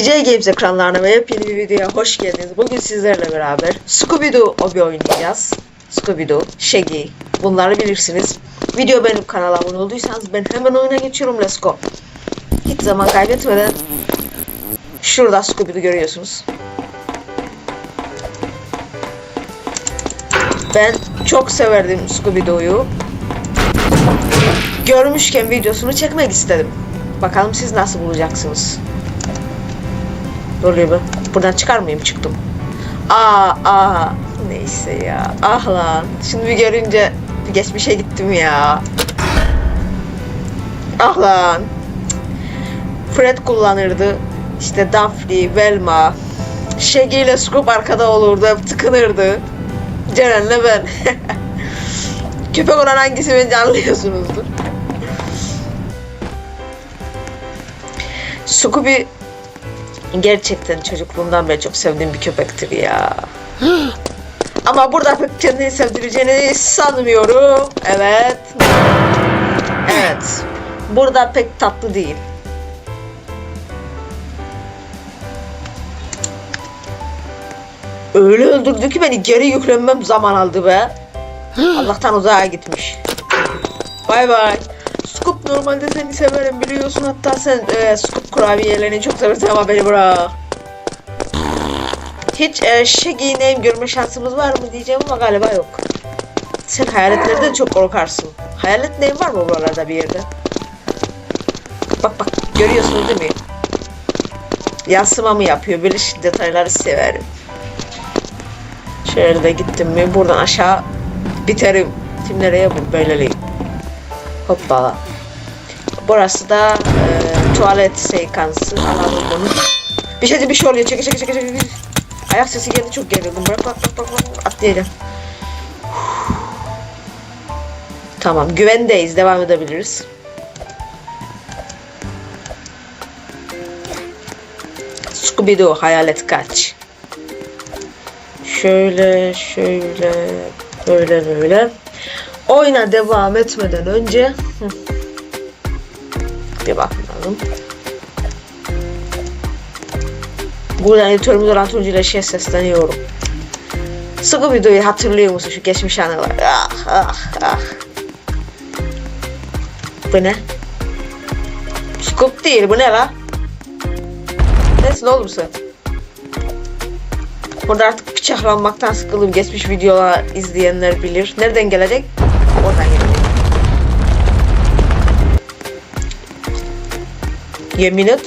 DJ Games ekranlarına ve yepyeni bir videoya hoş geldiniz. Bugün sizlerle beraber Scooby-Doo obi oynayacağız. Scooby-Doo, Shaggy, bunları bilirsiniz. Video benim kanala abone olduysanız ben hemen oyuna geçiyorum. Let's go. Hiç zaman kaybetmeden şurada Scooby-Doo görüyorsunuz. Ben çok severdim Scooby-Doo'yu. Görmüşken videosunu çekmek istedim. Bakalım siz nasıl bulacaksınız. Ne oluyor? Buradan çıkar mıyım? Çıktım. Aa, aa. Neyse ya. Ah lan. Şimdi bir görünce bir geçmişe gittim ya. Ah lan. Fred kullanırdı. İşte Daphne, Velma. Shaggy ile Scoop arkada olurdu. Hep tıkınırdı. Ceren'le ben. Köpek olan hangisi bence anlıyorsunuzdur. Scooby gerçekten çocukluğumdan beri çok sevdiğim bir köpektir ya. Ama burada pek kendini sevdireceğini sanmıyorum. Evet. Evet. Burada pek tatlı değil. Öyle öldürdü ki beni geri yüklenmem zaman aldı be. Allah'tan uzağa gitmiş. Bay bay. Normalde seni severim biliyorsun hatta sen e, Scoop kurabiyelerini çok seversin ama beni bırak. Hiç e, Shaggy name görme şansımız var mı diyeceğim ama galiba yok. Sen hayaletlerden çok korkarsın. Hayalet name var mı buralarda bir yerde? Bak bak görüyorsunuz değil mi? Yansıma mı yapıyor? Böyle detayları severim. Şöyle de gittim mi buradan aşağı biterim. Tim nereye bu böyleleyim. Hoppala. Burası da e, tuvalet sekansı. Alalım bunu. Bir şey bir şey oluyor. Çekil çekil çekil çekil. Ayak sesi geldi çok gerildim. Bırak bırak bırak bırak. bırak. Atlayacağım. Tamam güvendeyiz. Devam edebiliriz. Scooby-Doo hayalet kaç. Şöyle şöyle böyle böyle. Oyuna devam etmeden önce Bir bakalım. Buradan editörümüz olan Tuncu ile şey sesleniyorum. Scooby-Doo'yu hatırlıyor musun şu geçmiş anılar? Ah ah ah. Bu ne? Scoop değil bu ne la? Neyse ne olursa. Burada artık bıçaklanmaktan sıkıldım. Geçmiş videolar izleyenler bilir. Nereden gelecek? Oradan gelecek. Yemin et.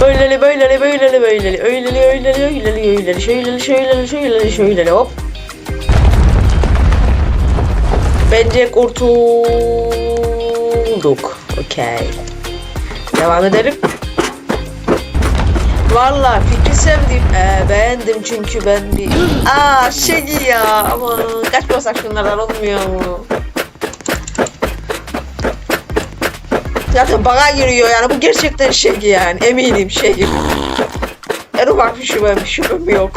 Böyleli böyleli böyleli böyleli öyleli öyleli öyleli öyleli şöyleli şöyleli şöyleli şöyleli hop. Bence kurtulduk. Okey. Devam edelim. Valla fikri sevdim. Ee, beğendim çünkü ben bir... Aa Şegi ya. Aman kaçmasak şunlardan olmuyor mu? Zaten bana giriyor yani bu gerçekten Şegi yani eminim Şegi. En ufak bir şüphem, şüphem yok.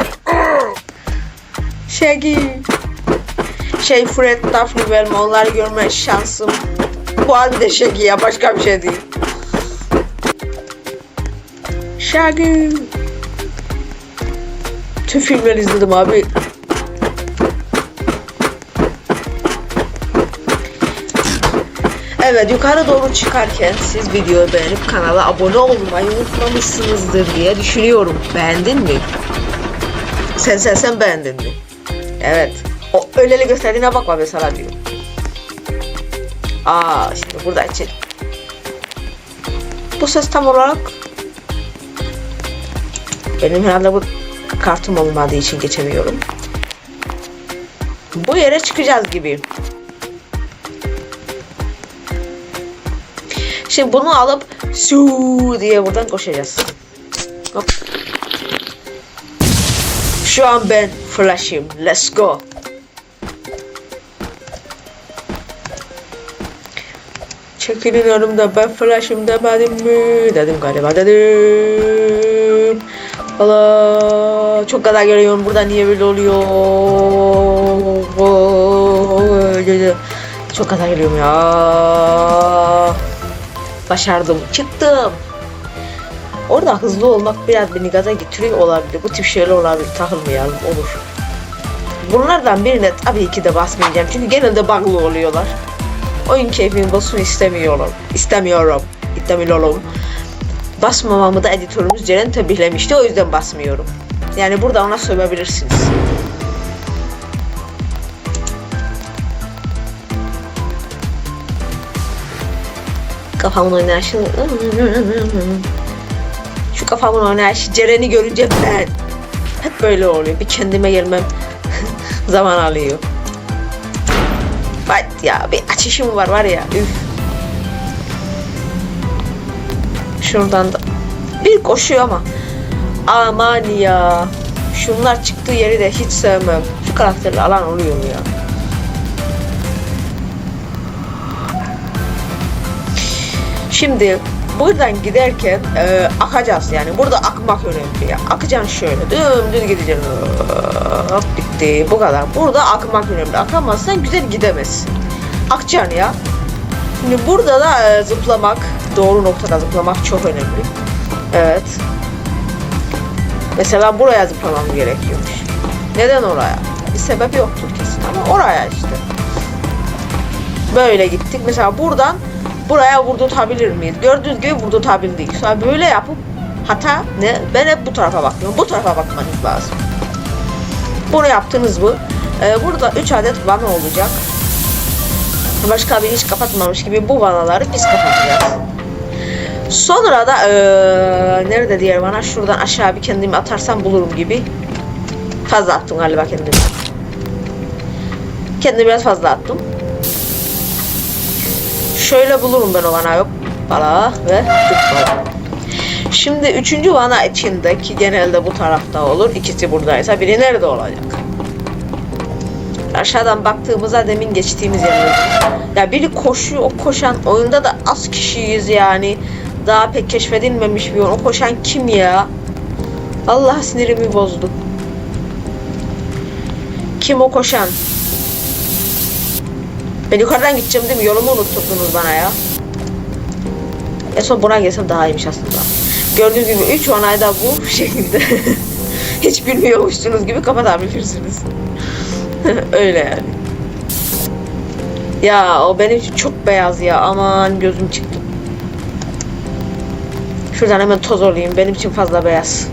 Şegi. Şey Fred, Daphne, Velma onları görme şansım. Bu halde Şegi ya başka bir şey değil. Shaggy. Tüm filmleri izledim abi. Evet yukarı doğru çıkarken siz videoyu beğenip kanala abone olmayı unutmamışsınızdır diye düşünüyorum. Beğendin mi? Sen sen sen beğendin mi? Evet. O öyleli gösterdiğine bakma mesela diyor. Aa işte burada için. Bu ses tam olarak benim herhalde bu kartım olmadığı için geçemiyorum. Bu yere çıkacağız gibi. Şimdi bunu alıp su diye buradan koşacağız. Hop. Şu an ben Flash'im. Let's go. Çekilin önümden ben Flash'im demedim mi? Dedim galiba dedim. Allah çok kadar geliyorum burada niye böyle oluyor? çok gaza geliyorum ya. Başardım. Çıktım. Orada hızlı olmak biraz beni gaza getiriyor olabilir. Bu tip şeyler olabilir. Takılmayalım. Olur. Bunlardan birine tabii ki de basmayacağım. Çünkü genelde bug'lı oluyorlar. Oyun keyfimi bozsun istemiyorum. İstemiyorum. İstemiyorum. Basmamamı da editörümüz Ceren tembihlemişti. O yüzden basmıyorum. Yani burada ona sövebilirsiniz. Kafamın oynayışı... Şu kafamın oynayışı Ceren'i görünce ben hep böyle oluyor. Bir kendime gelmem zaman alıyor. Bak ya bir açışım var var ya. Üf. Şuradan da bir koşuyor ama aman ya. Şunlar çıktığı yeri de hiç sevmem. Şu karakterli alan oluyor ya? Şimdi buradan giderken e, akacağız yani. Burada akmak önemli ya. Akacaksın şöyle. Dümdüz gideceksin. Hop bitti. Bu kadar. Burada akmak önemli. Akamazsan güzel gidemezsin. Akacaksın ya. Şimdi burada da e, zıplamak, doğru noktada zıplamak çok önemli. Evet. Mesela buraya zıplamam gerekiyormuş. Neden oraya? Bir sebep yoktur kesin ama oraya işte. Böyle gittik. Mesela buradan buraya vurdurtabilir miyiz? Gördüğünüz gibi vurdurtabildik. Sonra böyle yapıp hata ne? Ben hep bu tarafa bakıyorum. Bu tarafa bakmanız lazım. Bunu yaptınız mı? Ee, burada 3 adet vana olacak. Başka bir hiç kapatmamış gibi bu vanaları biz kapatacağız. Sonra da ee, nerede diğer vana? Şuradan aşağı bir kendimi atarsam bulurum gibi. Fazla attım galiba kendimi. Kendimi biraz fazla attım. Şöyle bulurum ben o vana yok. Bala ve. Şimdi üçüncü vana içinde ki genelde bu tarafta olur. İkisi buradaysa biri nerede olacak? Aşağıdan baktığımızda demin geçtiğimiz yerlerde. Ya biri koşuyor, o koşan oyunda da az kişiyiz yani. Daha pek keşfedilmemiş bir oyun. O koşan kim ya? Allah sinirimi bozdu. Kim o koşan? Ben yukarıdan gideceğim değil mi? Yolumu unutturdunuz bana ya. En son buna gelsem daha iyiymiş aslında. Gördüğünüz gibi 3 onayda bu şekilde. Hiç bilmiyormuşsunuz gibi kapatabilirsiniz. Öyle yani. Ya o benim için çok beyaz ya. Aman gözüm çıktı. Şuradan hemen toz olayım. Benim için fazla beyaz.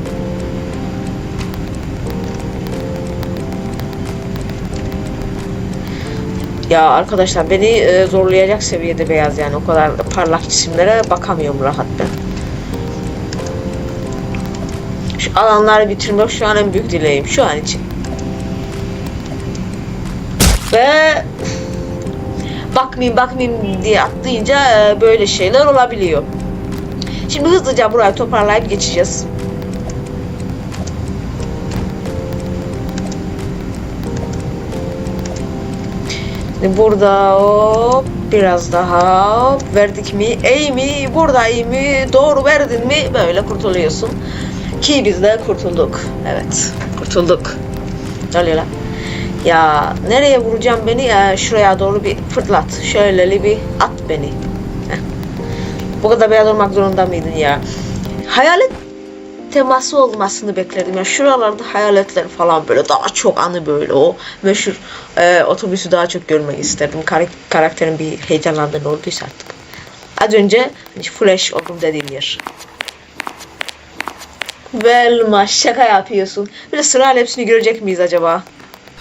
Ya arkadaşlar beni e, zorlayacak seviyede beyaz yani o kadar parlak cisimlere bakamıyorum rahat ben. Şu alanları bitirmek şu an en büyük dileğim şu an için. Ve bakmayayım bakmayayım diye atlayınca e, böyle şeyler olabiliyor. Şimdi hızlıca burayı toparlayıp geçeceğiz. Şimdi burada hop biraz daha verdik mi iyi mi burada iyi mi doğru verdin mi böyle kurtuluyorsun. Ki biz de kurtulduk. Evet kurtulduk. Oluyor lan? Ya nereye vuracağım beni ya şuraya doğru bir fırlat. Şöyle bir at beni. Bu kadar beyaz olmak zorunda mıydın ya? Hayalet teması olmasını bekledim. Ya şuralarda hayaletler falan böyle daha çok anı böyle o meşhur e, otobüsü daha çok görmeyi isterdim. Kar- karakterin bir heyecanlandığını olduysa artık. Az önce hani flash oldum dediğim yer. Velma şaka yapıyorsun. Bir de sırayla hepsini görecek miyiz acaba?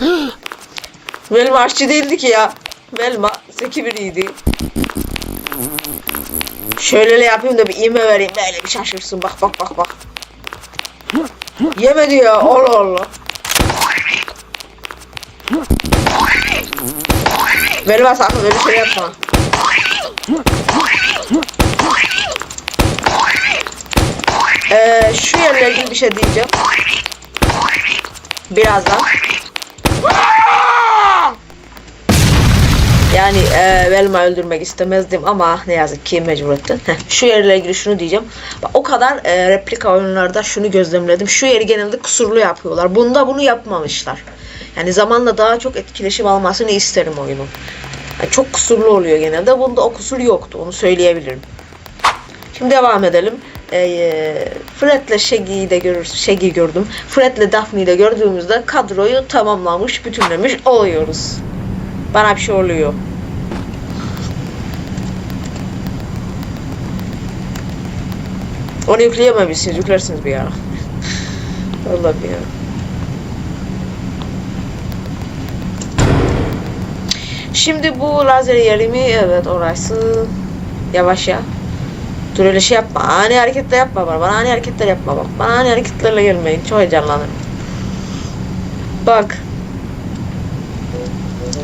Velma aşçı değildi ki ya. Velma zeki biriydi. Şöyle yapayım da bir iğme vereyim. Böyle bir şaşırsın. Bak bak bak bak. Yemedi ya. Allah Allah. Velma sakın öyle şey yapma. Ee, şu yerle ilgili bir şey diyeceğim. Birazdan. Yani e, Velma öldürmek istemezdim ama ne yazık ki mecbur. Heh, şu yerle ilgili şunu diyeceğim. Bak, o kadar e, replika oyunlarda şunu gözlemledim. Şu yeri genelde kusurlu yapıyorlar. Bunda bunu yapmamışlar. Yani zamanla daha çok etkileşim almasını isterim oyunun. Yani çok kusurlu oluyor genelde. Bunda o kusur yoktu. Onu söyleyebilirim. Şimdi devam edelim. Ee, Fred'le Shaggy'yi de görür, Shaggy gördüm. Fred'le Daphne'yi de gördüğümüzde kadroyu tamamlamış, bütünlemiş oluyoruz. Bana bir şey oluyor. Onu yükleyememişsiniz. Yüklersiniz bir ara. Vallahi bir ara. Şimdi bu lazer yerimi evet orası yavaş ya. Dur öyle şey yapma. Ani hareketler yapma bana. Bana ani hareketler yapma bak. Bana ani hareketlerle gelmeyin. Çok heyecanlanırım. Bak.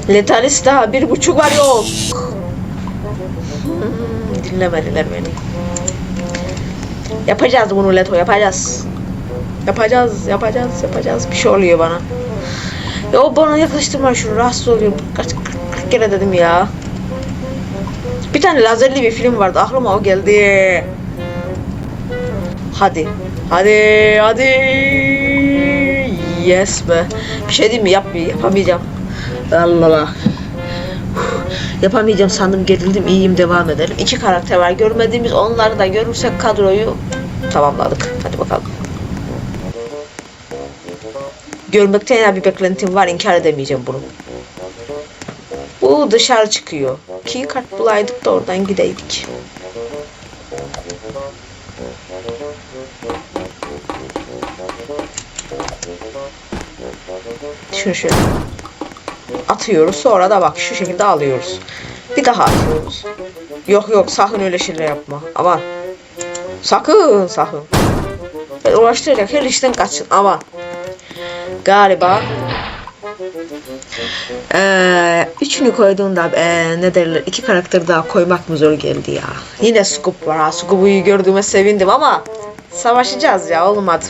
Letalis daha bir buçuk var yok. Hmm, dinlemediler beni. Yapacağız bunu Leto yapacağız. Yapacağız yapacağız yapacağız. Bir şey oluyor bana. Ya o bana yaklaştırma şunu rahatsız oluyorum. Kaç 40 kere dedim ya. Bir tane lazerli bir film vardı. Aklıma o geldi. Hadi. Hadi. Hadi. Yes be. Bir şey diyeyim mi? Yap, yapamayacağım. Allah Allah. Yapamayacağım sandım gerildim iyiyim devam edelim. İki karakter var görmediğimiz onları da görürsek kadroyu tamamladık. Hadi bakalım. Görmekte yine bir beklentim var inkar edemeyeceğim bunu. Bu dışarı çıkıyor. Key kart bulaydık da oradan gideydik. Şunu şöyle atıyoruz. Sonra da bak şu şekilde alıyoruz. Bir daha atıyoruz. Yok yok sakın öyle şeyler yapma. Aman. Sakın sakın. Uğraştıracak her işten kaçın. Aman. Galiba ee, üçünü koyduğunda ee, ne derler iki karakter daha koymak mı zor geldi ya. Yine Scoop var ha. Scoop'u gördüğüme sevindim ama savaşacağız ya olmadı.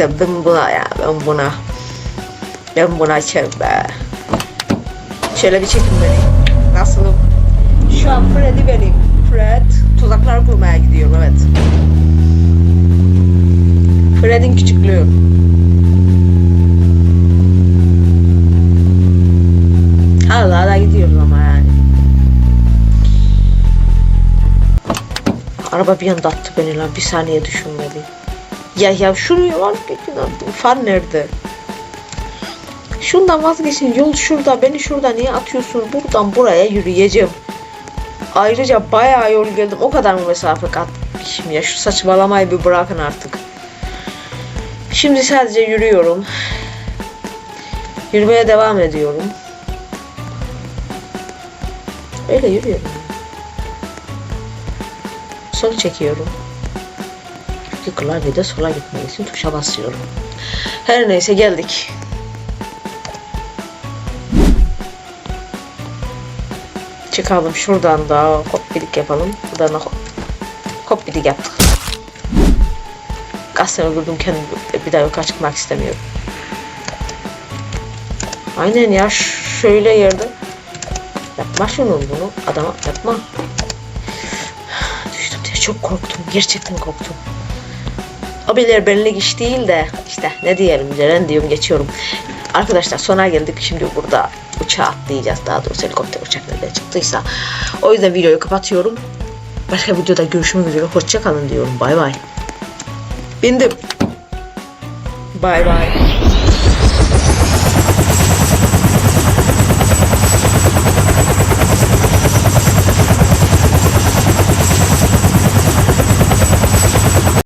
Ben buna ya ben buna. Ben buna açarım. Şöyle bir çekin beni. Nasılım? Şu an Freddy benim. Fred tuzaklar kurmaya gidiyorum evet. Fred'in küçüklüğü. Hala da gidiyoruz ama yani. Araba bir anda attı beni lan. Bir saniye düşünmedi. Ya ya şuraya var geçin artık. Far nerede? Şundan vazgeçin. Yol şurada. Beni şurada niye atıyorsun? Buradan buraya yürüyeceğim. Ayrıca bayağı yol geldim. O kadar mı mesafe kat gitmişim ya? Şu saçmalamayı bir bırakın artık. Şimdi sadece yürüyorum. Yürümeye devam ediyorum. Öyle yürüyorum. Sol çekiyorum. Çünkü klavyede sola gitmek tuşa basıyorum. Her neyse geldik. Çıkalım şuradan da hoppidik yapalım. Buradan da hop, hoppidik yaptık. Kasten öldürdüm kendimi. Bir daha yukarı çıkmak istemiyorum. Aynen ya şöyle yerde. Yapma şunu bunu. Adama yapma. Düştüm diye çok korktum. Gerçekten korktum. Abiler benlik iş değil de işte ne diyelim Ceren diyorum geçiyorum. Arkadaşlar sona geldik şimdi burada uçağa atlayacağız daha doğrusu helikopter uçak nerede çıktıysa. O yüzden videoyu kapatıyorum. Başka videoda görüşmek üzere. Hoşça kalın diyorum. Bay bay. Bindim. Bay bay.